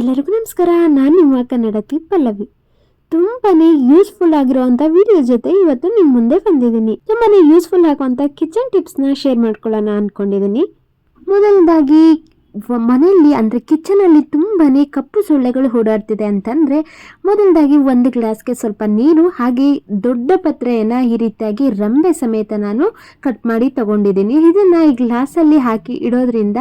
ಎಲ್ಲರಿಗೂ ನಮಸ್ಕಾರ. ನಾನು ನಿಮ್ಮ ಕನ್ನಡತಿ ಪಲ್ಲವಿ ತುಂಬಾ ಯೂಸ್ಫುಲ್ ಆಗಿರುವಂತ ವಿಡಿಯೋ ಜೊತೆ ಇವತ್ತು ನಿಮ್ಮ ಮುಂದೆ ಬಂದಿದ್ದೀನಿ. ತುಂಬಾನೇ ಯೂಸ್ಫುಲ್ ಆಗುವಂತ ಕಿಚನ್ ಟಿಪ್ಸ್ನ ಶೇರ್ ಮಾಡ್ಕೊಳ್ಳೋಣ ಅನ್ಕೊಂಡಿದ್ದೀನಿ. ಮೊದಲನೇದಾಗಿ ಮನೆಯಲ್ಲಿ ಅಂದರೆ ಕಿಚನಲ್ಲಿ ತುಂಬಾ ಕಪ್ಪು ಸೊಳ್ಳೆಗಳು ಓಡಾಡ್ತಿದೆ ಅಂತಂದರೆ ಮೊದಲದಾಗಿ ಒಂದು ಗ್ಲಾಸ್ಗೆ ಸ್ವಲ್ಪ ನೀರು, ಹಾಗೆ ದೊಡ್ಡ ಪತ್ರೆಯನ್ನು ಈ ರೀತಿಯಾಗಿ ರಂಬೆ ಸಮೇತ ನಾನು ಕಟ್ ಮಾಡಿ ತಗೊಂಡಿದ್ದೀನಿ. ಇದನ್ನು ಈ ಗ್ಲಾಸಲ್ಲಿ ಹಾಕಿ ಇಡೋದ್ರಿಂದ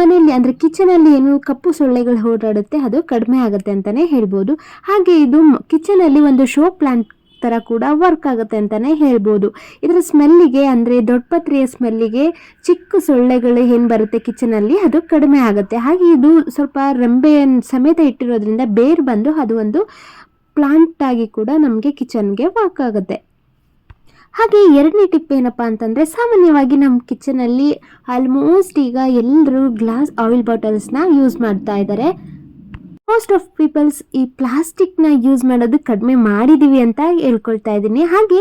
ಮನೆಯಲ್ಲಿ ಅಂದರೆ ಕಿಚನಲ್ಲಿ ಏನು ಕಪ್ಪು ಸೊಳ್ಳೆಗಳು ಓಡಾಡುತ್ತೆ ಅದು ಕಡಿಮೆ ಆಗುತ್ತೆ ಅಂತಲೇ ಹೇಳ್ಬೋದು. ಹಾಗೆ ಇದು ಕಿಚನಲ್ಲಿ ಒಂದು ಶೋ ಪ್ಲಾಂಟ್ ಥರ ಕೂಡ ವರ್ಕ್ ಆಗುತ್ತೆ ಅಂತಲೇ ಹೇಳ್ಬೋದು. ಇದರ ಸ್ಮೆಲ್ಲಿಗೆ ಅಂದರೆ ದೊಡ್ಡಪತ್ರೆಯ ಸ್ಮೆಲ್ಲಿಗೆ ಚಿಕ್ಕ ಸೊಳ್ಳೆಗಳು ಏನು ಬರುತ್ತೆ ಕಿಚನಲ್ಲಿ ಅದು ಕಡಿಮೆ ಆಗುತ್ತೆ. ಹಾಗೆ ಇದು ಸ್ವಲ್ಪ ರೆಂಬೆ ಸಮೇತ ಇಟ್ಟಿರೋದ್ರಿಂದ ಬೇರು ಬಂದು ಅದು ಒಂದು ಪ್ಲಾಂಟ್ ಆಗಿ ಕೂಡ ನಮಗೆ ಕಿಚನ್ಗೆ ವರ್ಕ್ ಆಗುತ್ತೆ. ಹಾಗೆ ಎರಡನೇ ಟಿಪ್ ಏನಪ್ಪ ಅಂತಂದರೆ ಸಾಮಾನ್ಯವಾಗಿ ನಮ್ಮ ಕಿಚನಲ್ಲಿ ಆಲ್ಮೋಸ್ಟ್ ಈಗ ಎಲ್ಲರೂ ಗ್ಲಾಸ್ ಆಯಿಲ್ ಬಾಟಲ್ಸ್ನ ಯೂಸ್ ಮಾಡ್ತಾ ಇದ್ದಾರೆ ಮೋಸ್ಟ್ ಆಫ್ ಪೀಪಲ್ಸ್ ಈ ಪ್ಲಾಸ್ಟಿಕ್ನ ಯೂಸ್ ಮಾಡೋದು ಕಡಿಮೆ ಮಾಡಿದ್ದೀವಿ ಅಂತ ಹೇಳ್ಕೊಳ್ತಾ ಇದ್ದೀನಿ. ಹಾಗೆ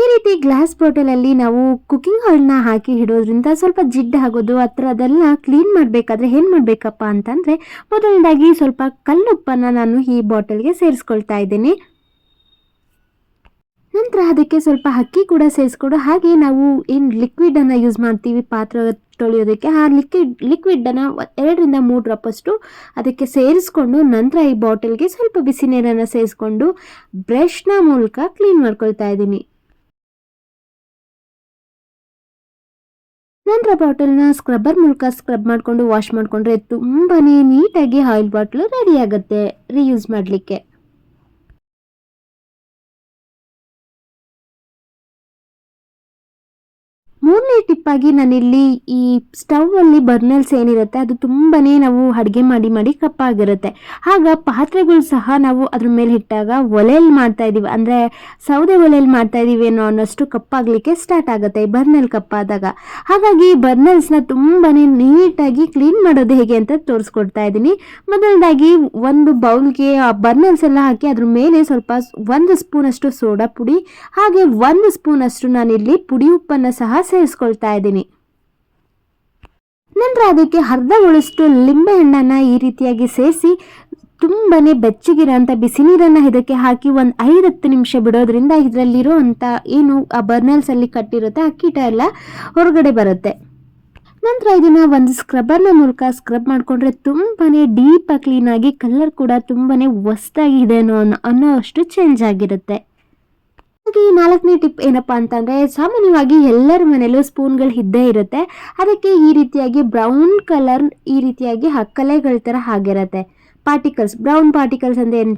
ಈ ರೀತಿ ಗ್ಲಾಸ್ ಬಾಟಲಲ್ಲಿ ನಾವು ಕುಕಿಂಗ್ ಆಯಿಲ್ನ ಹಾಕಿ ಇಡೋದ್ರಿಂದ ಸ್ವಲ್ಪ ಜಿಡ್ಡು ಆಗೋದು, ಆ ಅದೆಲ್ಲ ಕ್ಲೀನ್ ಮಾಡಬೇಕಾದ್ರೆ ಏನು ಮಾಡಬೇಕಪ್ಪ ಅಂತಂದರೆ ಮೊದಲನೇದಾಗಿ ಸ್ವಲ್ಪ ಕಲ್ಲುಪ್ಪನ್ನ ನಾನು ಈ ಬಾಟಲ್ಗೆ ಸೇರಿಸ್ಕೊಳ್ತಾ ಇದ್ದೀನಿ. ನಂತರ ಅದಕ್ಕೆ ಸ್ವಲ್ಪ ಅಕ್ಕಿ ಕೂಡ ಸೇರಿಸ್ಕೊಡು. ಹಾಗೆ ನಾವು ಏನು ಲಿಕ್ವಿಡನ್ನು ಯೂಸ್ ಮಾಡ್ತೀವಿ ಪಾತ್ರೆ ತೊಳೆಯೋದಕ್ಕೆ, ಆ ಲಿಕ್ವಿಡ್ ಲಿಕ್ವಿಡನ್ನು ಎರಡರಿಂದ ಮೂರು ಡ್ರಾಪಷ್ಟು ಅದಕ್ಕೆ ಸೇರಿಸ್ಕೊಂಡು ನಂತರ ಈ ಬಾಟಲ್ಗೆ ಸ್ವಲ್ಪ ಬಿಸಿ ನೀರನ್ನು ಸೇರಿಸ್ಕೊಂಡು ಬ್ರಷ್ನ ಮೂಲಕ ಕ್ಲೀನ್ ಮಾಡ್ಕೊಳ್ತಾ ಇದ್ದೀನಿ. ನಂತರ ಬಾಟಲ್ನ ಸ್ಕ್ರಬ್ಬರ್ ಮೂಲಕ ಸ್ಕ್ರಬ್ ಮಾಡಿಕೊಂಡು ವಾಶ್ ಮಾಡಿಕೊಂಡ್ರೆ ತುಂಬಾ ನೀಟಾಗಿ ಆಯಿಲ್ ಬಾಟ್ಲು ರೆಡಿ ಆಗುತ್ತೆ ರೀಯೂಸ್ ಮಾಡಲಿಕ್ಕೆ. ಮೂರನೇ ಟಿಪ್ ಆಗಿ ನಾನಿಲ್ಲಿ ಈ ಸ್ಟವ್ ಅಲ್ಲಿ ಬರ್ನಲ್ಸ್ ಏನಿರುತ್ತೆ, ಅದು ತುಂಬಾನೇ ನಾವು ಅಡುಗೆ ಮಾಡಿ ಮಾಡಿ ಕಪ್ಪಾಗಿರುತ್ತೆ. ಆಗ ಪಾತ್ರೆಗಳು ಸಹ ನಾವು ಅದ್ರ ಮೇಲೆ ಇಟ್ಟಾಗ ಒಲೆಯಲ್ಲಿ ಮಾಡ್ತಾ ಇದೀವಿ. ಅಂದ್ರೆ ಸೌದೆ ಒಲೆಯಲ್ಲಿ ಮಾಡ್ತಾ ಇದೀವಿ ಅನ್ನೋ ಅನ್ನೋಷ್ಟು ಕಪ್ಪಾಗಲಿಕ್ಕೆ ಸ್ಟಾರ್ಟ್ ಆಗುತ್ತೆ, ಈ ಬರ್ನಲ್ ಕಪ್ಪಾದಾಗ. ಹಾಗಾಗಿ ಬರ್ನಲ್ಸ್ನ ತುಂಬಾನೇ ನೀಟಾಗಿ ಕ್ಲೀನ್ ಮಾಡೋದು ಹೇಗೆ ಅಂತ ತೋರಿಸ್ಕೊಡ್ತಾ ಇದ್ದೀನಿ ಮೊದಲದಾಗಿ ಒಂದು ಬೌಲ್ಗೆ ಆ ಬರ್ನಲ್ಸ್ ಎಲ್ಲ ಹಾಕಿ ಅದ್ರ ಮೇಲೆ ಸ್ವಲ್ಪ ಒಂದು ಸ್ಪೂನ್ ಅಷ್ಟು ಸೋಡಾ ಪುಡಿ, ಹಾಗೆ ಒಂದು ಸ್ಪೂನ್ ಅಷ್ಟು ನಾನಿಲ್ಲಿ ಪುಡಿ ಉಪ್ಪನ್ನು ಸಹ ಸೇರಿಸ್ಕೊಳ್ತಾ ಇದ್ದೀನಿ. ನಂತರ ಅದಕ್ಕೆ ಅರ್ಧ ಉಳಷ್ಟು ಲಿಂಬೆ ಹಣ್ಣನ್ನು ಈ ರೀತಿಯಾಗಿ ಸೇರಿಸಿ ತುಂಬಾನೇ ಬೆಚ್ಚಗಿರೋಂಥ ಬಿಸಿ ನೀರನ್ನು ಇದಕ್ಕೆ ಹಾಕಿ ಒಂದು ಐದು ಹತ್ತು ನಿಮಿಷ ಬಿಡೋದ್ರಿಂದ ಇದರಲ್ಲಿರೋ ಅಂಥ ಏನು ಆ ಬರ್ನಲ್ಸಲ್ಲಿ ಕಟ್ಟಿರುತ್ತೆ, ಆ ಕೀಟ ಎಲ್ಲ ಹೊರಗಡೆ ಬರುತ್ತೆ. ನಂತರ ಇದನ್ನು ಒಂದು ಸ್ಕ್ರಬ್ಬರ್ನ ಮೂಲಕ ಸ್ಕ್ರಬ್ ಮಾಡಿಕೊಂಡ್ರೆ ತುಂಬಾನೇ ಡೀಪಾಗಿ ಕ್ಲೀನಾಗಿ ಕಲರ್ ಕೂಡ ತುಂಬಾನೇ ಹೊಸ್ದಾಗಿದೆ ಅನ್ನೋ ಅನ್ನೋ ಅಷ್ಟು ಚೇಂಜ್ ಆಗಿರುತ್ತೆ. ಹಾಗೆ ಈ ನಾಲ್ಕನೇ ಟಿಪ್ ಏನಪ್ಪಾ ಅಂತಂದ್ರೆ, ಸಾಮಾನ್ಯವಾಗಿ ಎಲ್ಲರ ಮನೆಯಲ್ಲೂ ಸ್ಪೂನ್ಗಳು ಇದ್ದೇ ಇರುತ್ತೆ. ಅದಕ್ಕೆ ಈ ರೀತಿಯಾಗಿ ಬ್ರೌನ್ ಕಲರ್ ಈ ರೀತಿಯಾಗಿ ಹಕ್ಕಲೆಗಳ ಕಲೆಗಳ ಥರ ಆಗಿರುತ್ತೆ. ಪಾರ್ಟಿಕಲ್ಸ್ ಬ್ರೌನ್ ಪಾರ್ಟಿಕಲ್ಸ್ ಅಂತ ಏನು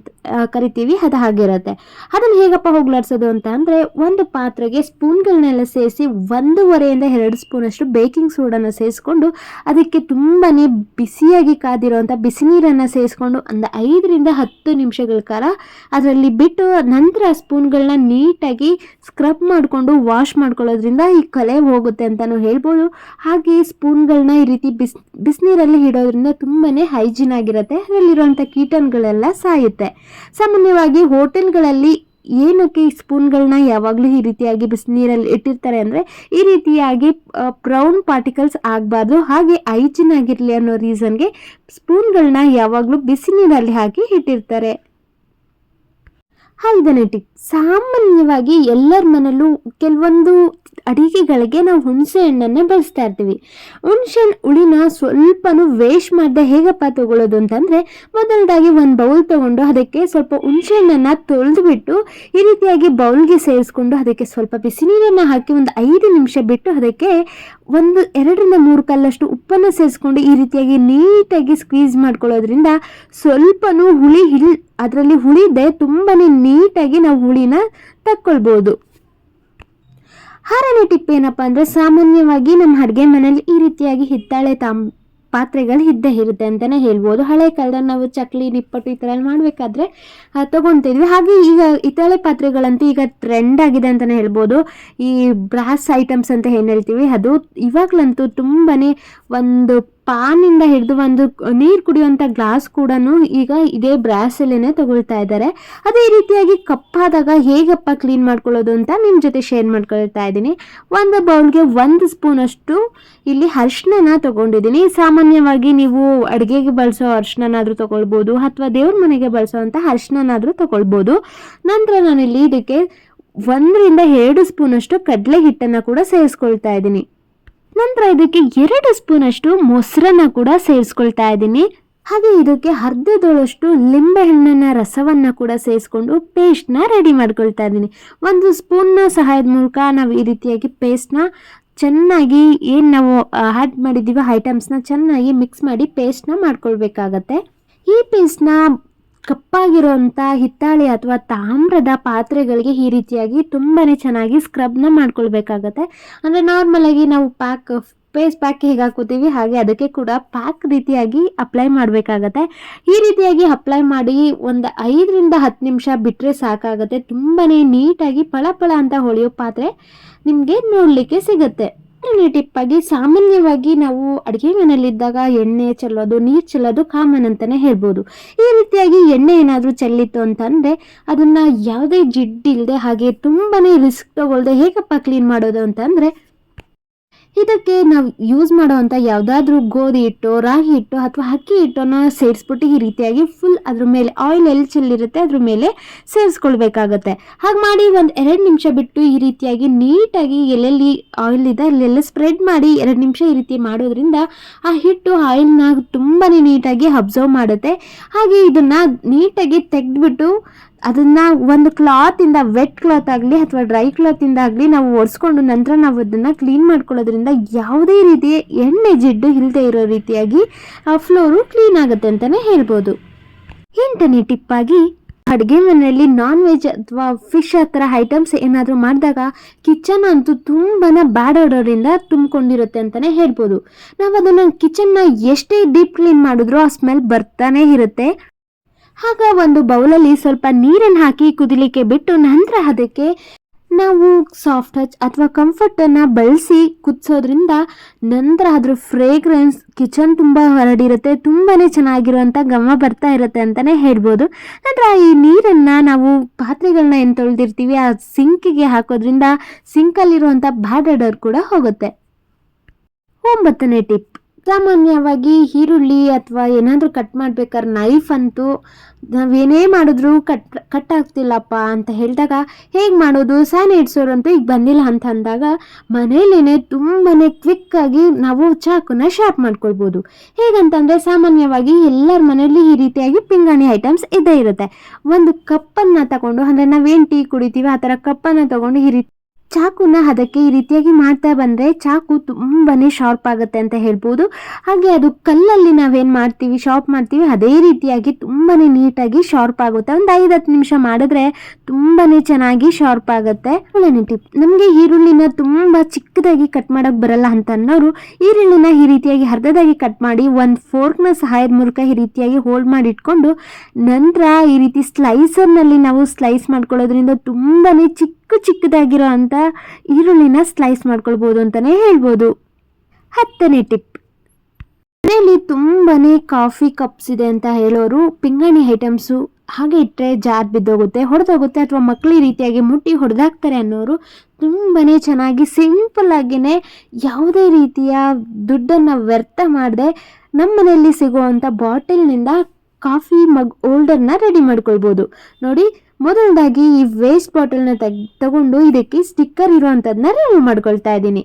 ಕರಿತೀವಿ, ಅದು ಹಾಗಿರುತ್ತೆ ಅದನ್ನು ಹೇಗಪ್ಪ ಹೋಗ್ಲಾಡ್ಸೋದು ಅಂತ ಅಂದರೆ, ಒಂದು ಪಾತ್ರೆಗೆ ಸ್ಪೂನ್ಗಳನ್ನೆಲ್ಲ ಸೇರಿಸಿ ಒಂದೂವರೆಯಿಂದ ಎರಡು ಸ್ಪೂನಷ್ಟು ಬೇಕಿಂಗ್ ಸೋಡಾನ ಸೇರಿಸ್ಕೊಂಡು ಅದಕ್ಕೆ ತುಂಬಾನೇ ಬಿಸಿಯಾಗಿ ಕಾದಿರೋವಂಥ ಬಿಸಿ ನೀರನ್ನು ಸೇರಿಸ್ಕೊಂಡು ಒಂದು ಐದರಿಂದ ಹತ್ತು ನಿಮಿಷಗಳ ಕಾಲ ಅದರಲ್ಲಿ ಬಿಟ್ಟು ನಂತರ ಸ್ಪೂನ್ಗಳನ್ನ ನೀಟಾಗಿ ಸ್ಕ್ರಬ್ ಮಾಡಿಕೊಂಡು ವಾಶ್ ಮಾಡ್ಕೊಳ್ಳೋದ್ರಿಂದ ಈ ಕಲೆ ಹೋಗುತ್ತೆ ಅಂತಲೂ ಹೇಳ್ಬೋದು. ಹಾಗೆ ಸ್ಪೂನ್ಗಳನ್ನ ಈ ರೀತಿ ಬಿಸ್, ಬಿಸಿನೀರಲ್ಲಿ ಇಡೋದ್ರಿಂದ ತುಂಬಾ ಹೈಜೀನ್ ಆಗಿರುತ್ತೆ. ಅದರಲ್ಲಿರುವಂಥ ಕೀಟನ್ಗಳೆಲ್ಲ ಸಾಯುತ್ತೆ. ಸಾಮಾನ್ಯವಾಗಿ ಹೋಟೆಲ್ಗಳಲ್ಲಿ ಏನಕ್ಕೆ ಈ ಸ್ಪೂನ್ಗಳನ್ನ ಯಾವಾಗಲೂ ಈ ರೀತಿಯಾಗಿ ಬಿಸಿನೀರಲ್ಲಿ ಇಟ್ಟಿರ್ತಾರೆ ಅಂದರೆ ಈ ರೀತಿಯಾಗಿ ಬ್ರೌನ್ ಪಾರ್ಟಿಕಲ್ಸ್ ಆಗಬಾರ್ದು. ಹಾಗೆ ಐಜಿನ್ ಆಗಿರಲಿ ಅನ್ನೋ ರೀಸನ್ಗೆ ಸ್ಪೂನ್ಗಳನ್ನ ಯಾವಾಗಲೂ ಬಿಸಿ ನೀರಲ್ಲಿ ಹಾಕಿ ಇಟ್ಟಿರ್ತಾರೆ. ಐದನೇ ಸಾಮಾನ್ಯವಾಗಿ ಎಲ್ಲರ ಮನೆಯಲ್ಲೂ ಕೆಲವೊಂದು ಅಡಿಗೆಗಳಿಗೆ ನಾವು ಹುಣಸೆ ಹಣ್ಣನ್ನೇ ಬಳಸ್ತಾ ಇರ್ತೀವಿ. ಹುಣಸೆ ಹಣ್ಣು ಹುಳಿನ ಸ್ವಲ್ಪನೂ ವೇಸ್ಟ್ ಮಾಡದೆ ಹೇಗಪ್ಪ ತಗೊಳ್ಳೋದು ಅಂತಂದರೆ ಮೊದಲದಾಗಿ ಒಂದು ಬೌಲ್ ತಗೊಂಡು ಅದಕ್ಕೆ ಸ್ವಲ್ಪ ಹುಣಸೆ ಹಣ್ಣನ್ನು ತೊಳೆದುಬಿಟ್ಟು, ಈ ರೀತಿಯಾಗಿ ಬೌಲ್ಗೆ ಸೇರಿಸ್ಕೊಂಡು ಅದಕ್ಕೆ ಸ್ವಲ್ಪ ಬಿಸಿ ನೀರನ್ನು ಹಾಕಿ ಒಂದು ಐದು ನಿಮಿಷ ಬಿಟ್ಟು ಅದಕ್ಕೆ ಒಂದು ಎರಡರಿಂದ ಮೂರು ಕಲ್ಲಷ್ಟು ಉಪ್ಪನ್ನು ಸೇರಿಸ್ಕೊಂಡು ಈ ರೀತಿಯಾಗಿ ನೀಟಾಗಿ ಸ್ಕ್ವೀಸ್ ಮಾಡ್ಕೊಳ್ಳೋದ್ರಿಂದ ಸ್ವಲ್ಪನೂ ಹುಳಿ ಹಿಲ್ ಅದರಲ್ಲಿ ಹುಳಿದೆ, ತುಂಬಾನೇ ನೀಟಾಗಿ ನಾವು ಹುಳಿನ ತಕ್ಕೊಳ್ಬೋದು. ಆರನೇ ಟಿಪ್ ಏನಪ್ಪ ಅಂದರೆ ಸಾಮಾನ್ಯವಾಗಿ ನಮ್ಮ ಅಡುಗೆ ಮನೇಲಿ ಈ ರೀತಿಯಾಗಿ ಹಿತ್ತಾಳೆ ತಾಮ್ ಪಾತ್ರೆಗಳು ಇದ್ದೇ ಇರುತ್ತೆ ಅಂತಲೇ ಹೇಳ್ಬೋದು. ಹಳೆ ಕಾಲದಲ್ಲಿ ನಾವು ಚಕ್ಲಿ, ನಿಪ್ಪಟ್ಟು ಈ ಥರ ಮಾಡಬೇಕಾದ್ರೆ ತೊಗೊತಿದ್ವಿ ಹಾಗೆ ಈಗ ಹಿತ್ತಾಳೆ ಪಾತ್ರೆಗಳಂತೂ ಈಗ ಟ್ರೆಂಡ್ ಆಗಿದೆ ಅಂತಲೇ ಹೇಳ್ಬೋದು. ಈ ಬ್ರಾಸ್ ಐಟಮ್ಸ್ ಅಂತ ಏನು ಹೇಳ್ತೀವಿ, ಅದು ಇವಾಗಲಂತೂ ತುಂಬಾ ಒಂದು ಪಾನಿಂದ ಹಿಡಿದು ಒಂದು ನೀರು ಕುಡಿಯುವಂಥ ಗ್ಲಾಸ್ ಕೂಡ ಈಗ ಇದೇ ಬ್ರಾಸಲ್ಲೇ ತಗೊಳ್ತಾ ಇದ್ದಾರೆ. ಅದೇ ರೀತಿಯಾಗಿ ಕಪ್ಪಾದಾಗ ಹೇಗಪ್ಪ ಕ್ಲೀನ್ ಮಾಡ್ಕೊಳ್ಳೋದು ಅಂತ ನಿಮ್ಮ ಜೊತೆ ಶೇರ್ ಮಾಡ್ಕೊಳ್ತಾ ಇದ್ದೀನಿ. ಒಂದು ಬೌಲ್ಗೆ ಒಂದು ಸ್ಪೂನಷ್ಟು ಇಲ್ಲಿ ಅರ್ಶಿನ ತಗೊಂಡಿದ್ದೀನಿ. ಸಾಮಾನ್ಯವಾಗಿ ನೀವು ಅಡುಗೆಗೆ ಬಳಸೋ ಅರ್ಶಿನಾದ್ರೂ ತಗೊಳ್ಬೋದು ಅಥವಾ ದೇವ್ರ ಮನೆಗೆ ಬಳಸೋವಂಥ ಅರ್ಶಿನಾದ್ರೂ ತಗೊಳ್ಬೋದು. ನಂತರ ನಾನಿಲ್ಲಿ ಇದಕ್ಕೆ ಒಂದರಿಂದ ಎರಡು ಸ್ಪೂನಷ್ಟು ಕಡಲೆ ಹಿಟ್ಟನ್ನು ಕೂಡ ಸೇರಿಸ್ಕೊಳ್ತಾ ಇದ್ದೀನಿ. ನಂತರ ಇದಕ್ಕೆ ಎರಡು ಸ್ಪೂನಷ್ಟು ಮೊಸರನ್ನ ಕೂಡ ಸೇರಿಸ್ಕೊಳ್ತಾ ಇದ್ದೀನಿ. ಹಾಗೆ ಇದಕ್ಕೆ ಅರ್ಧದೊಳಷ್ಟು ಲಿಂಬೆ ಹಣ್ಣಿನ ರಸವನ್ನ ಕೂಡ ಸೇರಿಸ್ಕೊಂಡು ಪೇಸ್ಟ್ನ ರೆಡಿ ಮಾಡ್ಕೊಳ್ತಾ ಇದ್ದೀನಿ. ಒಂದು ಸ್ಪೂನ್ನ ಸಹಾಯದ ಮೂಲಕ ನಾವು ಈ ರೀತಿಯಾಗಿ ಪೇಸ್ಟ್ನ ಚೆನ್ನಾಗಿ ಏನು ನಾವು ಆ್ಯಡ್ ಮಾಡಿದ್ದೀವೋ ಐಟಮ್ಸ್ನ ಚೆನ್ನಾಗಿ ಮಿಕ್ಸ್ ಮಾಡಿ ಪೇಸ್ಟ್ನ ಮಾಡ್ಕೊಳ್ಬೇಕಾಗತ್ತೆ. ಈ ಪೇಸ್ಟ್ನ ಕಪ್ಪಾಗಿರೋಂಥ ಹಿತ್ತಾಳೆ ಅಥವಾ ತಾಮ್ರದ ಪಾತ್ರೆಗಳಿಗೆ ಈ ರೀತಿಯಾಗಿ ತುಂಬಾ ಚೆನ್ನಾಗಿ ಸ್ಕ್ರಬ್ನ ಮಾಡ್ಕೊಳ್ಬೇಕಾಗತ್ತೆ. ಅಂದರೆ ನಾರ್ಮಲಾಗಿ ನಾವು ಪ್ಯಾಕ್ ಫೇಸ್ ಪ್ಯಾಕ್ ಹೇಗೆ ಹಾಕೋತೀವಿ ಹಾಗೆ ಅದಕ್ಕೆ ಕೂಡ ಪ್ಯಾಕ್ ರೀತಿಯಾಗಿ ಅಪ್ಲೈ ಮಾಡಬೇಕಾಗತ್ತೆ. ಈ ರೀತಿಯಾಗಿ ಅಪ್ಲೈ ಮಾಡಿ ಒಂದು ಐದರಿಂದ ಹತ್ತು ನಿಮಿಷ ಬಿಟ್ಟರೆ ಸಾಕಾಗುತ್ತೆ. ತುಂಬಾ ನೀಟಾಗಿ ಪಳಪಳ ಪಳ ಅಂತ ಹೊಳೆಯೋ ಪಾತ್ರೆ ನಿಮಗೆ ನೋಡಲಿಕ್ಕೆ ಸಿಗುತ್ತೆ. ಆಗಿ ಸಾಮಾನ್ಯವಾಗಿ ನಾವು ಅಡುಗೆ ಮನೆಯಲ್ಲಿದ್ದಾಗ ಎಣ್ಣೆ ಚೆಲ್ಲೋದು, ನೀರು ಚೆಲ್ಲೋದು ಕಾಮನ್ ಅಂತಲೇ ಹೇಳ್ಬೋದು. ಈ ರೀತಿಯಾಗಿ ಎಣ್ಣೆ ಏನಾದರೂ ಚೆಲ್ಲಿತ್ತು ಅಂತಂದರೆ ಅದನ್ನು ಯಾವುದೇ ಜಿಡ್ಡಿಲ್ಲದೆ ಹಾಗೆ ತುಂಬಾ ರಿಸ್ಕ್ ತಗೊಳ್ದೆ ಹೇಗಪ್ಪ ಕ್ಲೀನ್ ಮಾಡೋದು ಅಂತಂದರೆ ಇದಕ್ಕೆ ನಾವು ಯೂಸ್ ಮಾಡೋವಂಥ ಯಾವುದಾದ್ರೂ ಗೋಧಿ ಹಿಟ್ಟು, ರಾಗಿ ಹಿಟ್ಟು ಅಥವಾ ಅಕ್ಕಿ ಹಿಟ್ಟನ್ನು ಸೇರಿಸ್ಬಿಟ್ಟು ಈ ರೀತಿಯಾಗಿ ಫುಲ್ ಅದ್ರ ಮೇಲೆ ಆಯಿಲ್ ಎಲ್ಲಿ ಚೆಲ್ಲಿರುತ್ತೆ ಅದ್ರ ಮೇಲೆ ಸೇರಿಸ್ಕೊಳ್ಬೇಕಾಗತ್ತೆ. ಹಾಗೆ ಮಾಡಿ ಒಂದು ಎರಡು ನಿಮಿಷ ಬಿಟ್ಟು ಈ ರೀತಿಯಾಗಿ ನೀಟಾಗಿ ಎಲ್ಲೆಲ್ಲಿ ಆಯಿಲ್ ಇದೆ, ಅಲ್ಲೆಲ್ಲ ಸ್ಪ್ರೆಡ್ ಮಾಡಿ ಎರಡು ನಿಮಿಷ ಈ ರೀತಿ ಮಾಡೋದ್ರಿಂದ ಆ ಹಿಟ್ಟು ಆಯಿಲ್ನ ತುಂಬಾ ನೀಟಾಗಿ ಅಬ್ಸರ್ವ್ ಮಾಡುತ್ತೆ. ಹಾಗೆ ಇದನ್ನು ನೀಟಾಗಿ ತೆಗೆದ್ಬಿಟ್ಟು ಅದನ್ನು ಒಂದು ಕ್ಲಾತಿಂದ ವೆಟ್ ಕ್ಲಾತ್ ಆಗಲಿ ಅಥವಾ ಡ್ರೈ ಕ್ಲಾತಿಂದ ಆಗಲಿ ನಾವು ಒರೆಸ್ಕೊಂಡು ನಂತರ ನಾವು ಅದನ್ನು ಕ್ಲೀನ್ ಮಾಡ್ಕೊಳ್ಳೋದ್ರಿಂದ ಯಾವುದೇ ರೀತಿ ಎಣ್ಣೆ ಜಿಡ್ಡು ಇಲ್ಲದೆ ಇರೋ ರೀತಿಯಾಗಿ, ಆ ಫ್ಲೋರು ಕ್ಲೀನ್ ಆಗುತ್ತೆ ಅಂತಲೇ ಹೇಳ್ಬೋದು. ಎಂಟನೇ ಟಿಪ್ಪಾಗಿ, ಅಡುಗೆ ಮನೆಯಲ್ಲಿ ನಾನ್ ವೆಜ್ ಅಥವಾ ಫಿಶ್ ಆ ಥರ ಐಟಮ್ಸ್ ಏನಾದರೂ ಮಾಡಿದಾಗ ಕಿಚನ್ ಅಂತೂ ತುಂಬಾ ಬ್ಯಾಡ್ ಓಡೋರಿಂದ ತುಂಬಿಕೊಂಡಿರುತ್ತೆ ಅಂತಲೇ ಹೇಳ್ಬೋದು. ನಾವು ಅದನ್ನು ಕಿಚನ್ನ ಎಷ್ಟೇ ಡೀಪ್ ಕ್ಲೀನ್ ಮಾಡಿದ್ರೂ ಆ ಸ್ಮೆಲ್ ಬರ್ತಾನೆ ಇರುತ್ತೆ. ಆಗ ಒಂದು ಬೌಲಲ್ಲಿ ಸ್ವಲ್ಪ ನೀರನ್ನು ಹಾಕಿ ಕುದಿಲಿಕ್ಕೆ ಬಿಟ್ಟು ನಂತರ ಅದಕ್ಕೆ ನಾವು ಸಾಫ್ಟ್ ಟಚ್ ಅಥವಾ ಕಂಫರ್ಟನ್ನು ಬಳಸಿ ಕುದಿಸೋದ್ರಿಂದ ನಂತರ ಅದ್ರ ಫ್ರೇಗ್ರೆನ್ಸ್ ಕಿಚನ್ ತುಂಬ ಹೊರಡಿರುತ್ತೆ. ತುಂಬಾ ಚೆನ್ನಾಗಿರುವಂಥ ಗಮ ಬರ್ತಾ ಇರುತ್ತೆ ಅಂತಲೇ ಹೇಳ್ಬೋದು. ನಂತರ ಈ ನೀರನ್ನು ನಾವು ಪಾತ್ರೆಗಳನ್ನ ಏನು ತೊಳೆದಿರ್ತೀವಿ, ಆ ಸಿಂಕಿಗೆ ಹಾಕೋದ್ರಿಂದ ಸಿಂಕಲ್ಲಿರುವಂಥ ಬ್ಯಾಡ್ ಅಡರ್ ಕೂಡ ಹೋಗುತ್ತೆ. ಒಂಬತ್ತನೇ ಟಿಪ್ ಸಾಮಾನ್ಯವಾಗಿ ಈರುಳ್ಳಿ ಅಥವಾ ಏನಾದರೂ ಕಟ್ ಮಾಡ್ಬೇಕಾದ್ರೆ ನೈಫ್ ಅಂತೂ ನಾವೇನೇ ಮಾಡಿದ್ರು ಕಟ್ ಕಟ್ ಆಗ್ತಿಲ್ಲಪ್ಪ ಅಂತ ಹೇಳಿದಾಗ ಹೇಗೆ ಮಾಡೋದು? ಸ್ಯಾನ್ ಅಂತೂ ಈಗ ಬಂದಿಲ್ಲ ಅಂತ ಅಂದಾಗ ಮನೇಲೇ ತುಂಬಾ ಕ್ವಿಕ್ಕಾಗಿ ನಾವು ಚಾಕುನ ಶಾರ್ಪ್ ಮಾಡ್ಕೊಳ್ಬೋದು. ಹೇಗಂತಂದರೆ ಸಾಮಾನ್ಯವಾಗಿ ಎಲ್ಲರ ಮನೆಯಲ್ಲಿ ಈ ರೀತಿಯಾಗಿ ಪಿಂಗಾಣಿ ಐಟಮ್ಸ್ ಇದ್ದೇ ಇರುತ್ತೆ. ಒಂದು ಕಪ್ಪನ್ನು ತಗೊಂಡು, ಅಂದರೆ ನಾವೇನು ಟೀ ಕುಡಿತೀವಿ ಆ ಥರ ಕಪ್ಪನ್ನು ತಗೊಂಡು ಈ ರೀತಿ ಚಾಕುನ ಅದಕ್ಕೆ ಈ ರೀತಿಯಾಗಿ ಮಾಡ್ತಾ ಬಂದರೆ ಚಾಕು ತುಂಬಾ ಶಾರ್ಪ್ ಆಗುತ್ತೆ ಅಂತ ಹೇಳ್ಬೋದು. ಹಾಗೆ ಅದು ಕಲ್ಲಲ್ಲಿ ನಾವೇನು ಮಾಡ್ತೀವಿ, ಶಾರ್ಪ್ ಮಾಡ್ತೀವಿ, ಅದೇ ರೀತಿಯಾಗಿ ತುಂಬಾ ನೀಟಾಗಿ ಶಾರ್ಪ್ ಆಗುತ್ತೆ. ಒಂದು ಐದು ಹತ್ತು ನಿಮಿಷ ಮಾಡಿದ್ರೆ ತುಂಬಾ ಚೆನ್ನಾಗಿ ಶಾರ್ಪ್ ಆಗುತ್ತೆ. ಒಳ್ಳೆಯ ಟಿಪ್. ನಮಗೆ ಈರುಳ್ಳಿನ ತುಂಬ ಚಿಕ್ಕದಾಗಿ ಕಟ್ ಮಾಡೋಕ್ಕೆ ಬರಲ್ಲ ಅಂತ ಅನ್ನೋರು ಈರುಳ್ಳಿನ ಈ ರೀತಿಯಾಗಿ ಅರ್ಧದಾಗಿ ಕಟ್ ಮಾಡಿ ಒಂದು ಫೋರ್ಕ್ನ ಸಹಾಯದ ಮೂಲಕ ಈ ರೀತಿಯಾಗಿ ಹೋಲ್ಡ್ ಮಾಡಿ ಇಟ್ಕೊಂಡು ನಂತರ ಈ ರೀತಿ ಸ್ಲೈಸರ್ನಲ್ಲಿ ನಾವು ಸ್ಲೈಸ್ ಮಾಡ್ಕೊಳ್ಳೋದ್ರಿಂದ ತುಂಬಾ ಚಿಕ್ಕ ಚಿಕ್ಕ ಚಿಕ್ಕದಾಗಿರೋ ಅಂಥ ಈರುಳ್ಳಿನ ಸ್ಲೈಸ್ ಮಾಡ್ಕೊಳ್ಬೋದು ಅಂತಲೇ ಹೇಳ್ಬೋದು. ಹತ್ತನೇ ಟಿಪ್. ಮನೆಯಲ್ಲಿ ತುಂಬಾ ಕಾಫಿ ಕಪ್ಸ್ ಇದೆ ಅಂತ ಹೇಳೋರು ಪಿಂಗಾಣಿ ಐಟಮ್ಸು ಹಾಗೆ ಇಟ್ಟರೆ ಜಾರ್ ಬಿದ್ದೋಗುತ್ತೆ, ಹೊಡೆದೋಗುತ್ತೆ ಅಥವಾ ಮಕ್ಕಳಿ ರೀತಿಯಾಗಿ ಮುಟ್ಟಿ ಹೊಡೆದಾಕ್ತಾರೆ ಅನ್ನೋರು ತುಂಬಾ ಚೆನ್ನಾಗಿ ಸಿಂಪಲ್ಲಾಗಿಯೇ ಯಾವುದೇ ರೀತಿಯ ದುಡ್ಡನ್ನು ವ್ಯರ್ಥ ಮಾಡದೆ ನಮ್ಮ ಮನೆಯಲ್ಲಿ ಸಿಗುವಂಥ ಬಾಟಲ್ನಿಂದ ಕಾಫಿ ಮಗ್ ಓಲ್ಡರ್ನ ರೆಡಿ ಮಾಡ್ಕೊಳ್ಬೋದು. ನೋಡಿ ಮೊದಲದಾಗಿ ಈ ವೇಸ್ಟ್ ಬಾಟಲ್ನ ತೆಗ್, ತಗೊಂಡು ಇದಕ್ಕೆ ಸ್ಟಿಕ್ಕರ್ ಇರುವಂಥದ್ದನ್ನ ರಿಮೂವ್ ಮಾಡ್ಕೊಳ್ತಾ ಇದ್ದೀನಿ.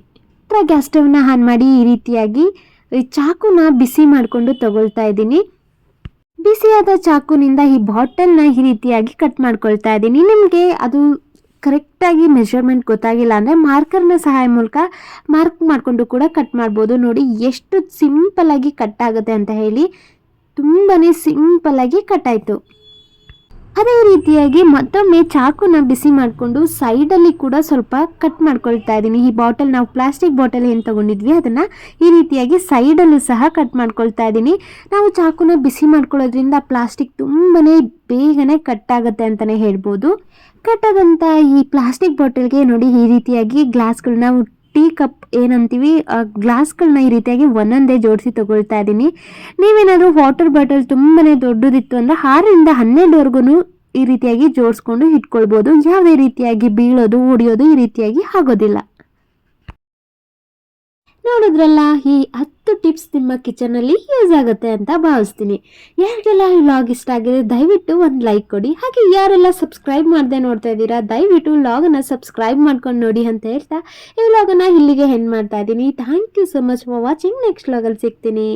ಥರ ಗ್ಯಾಸ್ ಸ್ಟವ್ನ ಆನ್ ಮಾಡಿ ಈ ರೀತಿಯಾಗಿ ಈ ಚಾಕುನ ಬಿಸಿ ಮಾಡಿಕೊಂಡು ತಗೊಳ್ತಾ ಇದ್ದೀನಿ. ಬಿಸಿಯಾದ ಚಾಕುನಿಂದ ಈ ಬಾಟಲ್ನ ಈ ರೀತಿಯಾಗಿ ಕಟ್ ಮಾಡ್ಕೊಳ್ತಾ ಇದ್ದೀನಿ. ನಿಮಗೆ ಅದು ಕರೆಕ್ಟಾಗಿ ಮೆಷರ್ಮೆಂಟ್ ಗೊತ್ತಾಗಿಲ್ಲ ಅಂದರೆ ಮಾರ್ಕರ್ನ ಸಹಾಯ ಮೂಲಕ ಮಾರ್ಕ್ ಮಾಡಿಕೊಂಡು ಕೂಡ ಕಟ್ ಮಾಡ್ಬೋದು. ನೋಡಿ ಎಷ್ಟು ಸಿಂಪಲ್ಲಾಗಿ ಕಟ್ ಆಗುತ್ತೆ ಅಂತ ಹೇಳಿ ತುಂಬಾ ಆಗಿ ಕಟ್ ಆಯಿತು. ಅದೇ ರೀತಿಯಾಗಿ ಮತ್ತೊಮ್ಮೆ ಚಾಕುನ ಬಿಸಿ ಮಾಡಿಕೊಂಡು ಸೈಡಲ್ಲಿ ಕೂಡ ಸ್ವಲ್ಪ ಕಟ್ ಮಾಡ್ಕೊಳ್ತಾ ಇದ್ದೀನಿ. ಈ ಬಾಟಲ್ ನಾವು ಪ್ಲಾಸ್ಟಿಕ್ ಬಾಟಲ್ ಏನು ತೊಗೊಂಡಿದ್ವಿ, ಅದನ್ನು ಈ ರೀತಿಯಾಗಿ ಸೈಡಲ್ಲೂ ಸಹ ಕಟ್ ಮಾಡ್ಕೊಳ್ತಾ ಇದ್ದೀನಿ. ನಾವು ಚಾಕುನ ಬಿಸಿ ಮಾಡ್ಕೊಳ್ಳೋದ್ರಿಂದ ಪ್ಲಾಸ್ಟಿಕ್ ತುಂಬಾ ಬೇಗನೆ ಕಟ್ ಆಗುತ್ತೆ ಅಂತಲೇ ಹೇಳ್ಬೋದು. ಕಟ್ಟಾದಂಥ ಈ ಪ್ಲಾಸ್ಟಿಕ್ ಬಾಟಲ್ಗೆ ನೋಡಿ ಈ ರೀತಿಯಾಗಿ ಗ್ಲಾಸ್ಗಳನ್ನ ಟೀ ಕಪ್ ಏನಂತೀವಿ ಗ್ಲಾಸ್ಗಳನ್ನ ಈ ರೀತಿಯಾಗಿ ಒಂದೊಂದೇ ಜೋಡಿಸಿ ತಗೊಳ್ತಾ ಇದ್ದೀನಿ. ನೀವೇನಾದರೂ ವಾಟರ್ ಬಾಟಲ್ ತುಂಬಾ ದೊಡ್ಡದಿತ್ತು ಅಂದರೆ ಆರರಿಂದ ಹನ್ನೆರಡುವರೆಗೂ ಈ ರೀತಿಯಾಗಿ ಜೋಡಿಸ್ಕೊಂಡು ಇಟ್ಕೊಳ್ಬೋದು. ಯಾವುದೇ ರೀತಿಯಾಗಿ ಬೀಳೋದು ಹೊಡಿಯೋದು ಈ ರೀತಿಯಾಗಿ ಆಗೋದಿಲ್ಲ. ನೋಡಿದ್ರಲ್ಲ, ಈ ಹತ್ತು ಟಿಪ್ಸ್ ನಿಮ್ಮ ಕಿಚನಲ್ಲಿ ಯೂಸ್ ಆಗುತ್ತೆ ಅಂತ ಭಾವಿಸ್ತೀನಿ. ಯಾರಿಗೆಲ್ಲ ಈ ವ್ಲಾಗ್ ಇಷ್ಟ ಆಗಿದೆ, ದಯವಿಟ್ಟು ಒಂದು ಲೈಕ್ ಕೊಡಿ. ಹಾಗೆ ಯಾರೆಲ್ಲ ಸಬ್ಸ್ಕ್ರೈಬ್ ಮಾಡದೆ ನೋಡ್ತಾ ಇದ್ದೀರಾ, ದಯವಿಟ್ಟು ವ್ಲಾಗನ್ನು ಸಬ್ಸ್ಕ್ರೈಬ್ ಮಾಡ್ಕೊಂಡು ನೋಡಿ ಅಂತ ಹೇಳ್ತಾ, ಈ ವ್ಲಾಗನ್ನು ಇಲ್ಲಿಗೆ ಹೆಣ್ಣು ಮಾಡ್ತಾ ಇದ್ದೀನಿ. Thank you so much for watching next ವ್ಲಾಗಲ್ಲಿ ಸಿಗ್ತೀನಿ.